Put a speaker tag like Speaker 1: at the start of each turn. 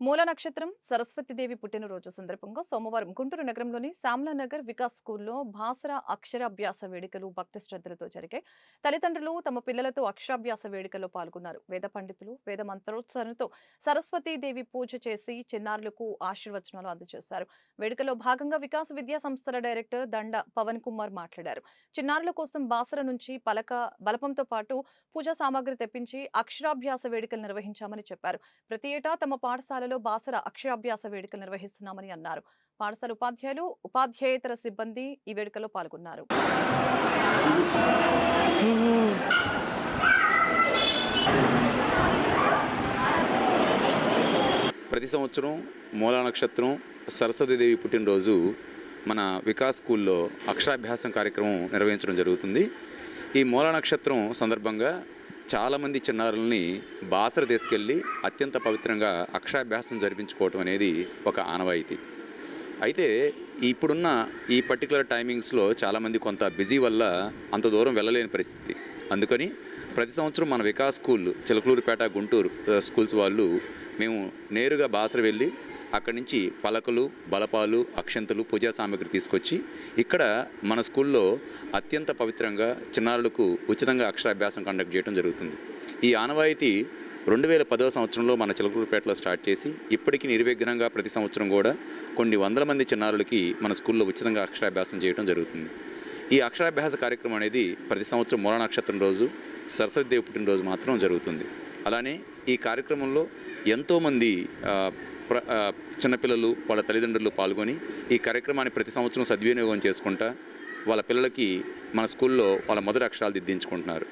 Speaker 1: మూల నక్షత్రం సరస్వతీదేవి పుట్టినరోజు సందర్భంగా సోమవారం గుంటూరు నగరంలోని నగర్ వికాస్ స్కూల్లో భాసర అక్షరాభ్యాస వేడుకలు భక్తి శ్రద్ధలతో జరిగాయి. తల్లిదండ్రులు తమ పిల్లలతో అక్షరాభ్యాస వేడుకల్లో పాల్గొన్నారు. వేద పండితులు వేద మంత్రోత్సవంతో సరస్వతీదేవి పూజ చేసి చిన్నారులకు ఆశీర్వచనాలు అందజేశారు. వేడుకలో భాగంగా వికాస్ విద్యా సంస్థల డైరెక్టర్ దండ పవన్ కుమార్ మాట్లాడారు. చిన్నారుల కోసం బాసర నుంచి పలక బలపంతో పాటు పూజా సామాగ్రి తెప్పించి అక్షరాభ్యాస వేడుకలు నిర్వహించామని చెప్పారు. ప్రతి ఏటా తమ పాఠశాల పాఠశాలలో బాసర అక్షరాభ్యాస వేడుకలు నిర్వహిస్తున్నామని అన్నారు. పాఠశాల ఉపాధ్యాయులు ఉపాధ్యాయేతర సిబ్బంది ఈ వేడుకలో పాల్గొన్నారు.
Speaker 2: ప్రతి సంవత్సరం మూలా నక్షత్రం సరస్వతీదేవి పుట్టినరోజు మన వికాస్ స్కూల్లో అక్షరాభ్యాసం కార్యక్రమం నిర్వహించడం జరుగుతుంది. ఈ మూలా నక్షత్రం సందర్భంగా చాలామంది చిన్నారుల్ని బాసర తీసుకెళ్ళి అత్యంత పవిత్రంగా అక్షరాభ్యాసం జరిపించుకోవటం అనేది ఒక ఆనవాయితీ. అయితే ఇప్పుడున్న ఈ పర్టికులర్ టైమింగ్స్లో చాలామంది కొంత బిజీ వల్ల అంత దూరం వెళ్ళలేని పరిస్థితి. అందుకని ప్రతి సంవత్సరం మన వికాస్ స్కూల్ చిలకలూరుపేట గుంటూరు స్కూల్స్ వాళ్ళు మేము నేరుగా బాసర వెళ్ళి అక్కడి నుంచి పలకలు బలపాలు అక్షంతలు పూజా సామాగ్రి తీసుకొచ్చి ఇక్కడ మన స్కూల్లో అత్యంత పవిత్రంగా చిన్నారులకు ఉచితంగా అక్షరాభ్యాసం కండక్ట్ చేయడం జరుగుతుంది. ఈ ఆనవాయితీ రెండు వేల పదవ సంవత్సరంలో మన చిలకూరుపేటలో స్టార్ట్ చేసి ఇప్పటికీ నిర్విఘ్నంగా ప్రతి సంవత్సరం కూడా కొన్ని వందల మంది చిన్నారులకి మన స్కూల్లో ఉచితంగా అక్షరాభ్యాసం చేయడం జరుగుతుంది. ఈ అక్షరాభ్యాస కార్యక్రమం అనేది ప్రతి సంవత్సరం మూల నక్షత్రం రోజు సరస్వతి సరస్వతిదేవి పుట్టినరోజు మాత్రం జరుగుతుంది. అలానే ఈ కార్యక్రమంలో ఎంతోమంది ప్ర చిన్నపిల్లలు వాళ్ళ తల్లిదండ్రులు పాల్గొని ఈ కార్యక్రమాన్ని ప్రతి సంవత్సరం సద్వినియోగం చేసుకుంటా వాళ్ళ పిల్లలకి మన స్కూల్లో వాళ్ళ మొదటి అక్షరాలు దిద్దించుకుంటున్నారు.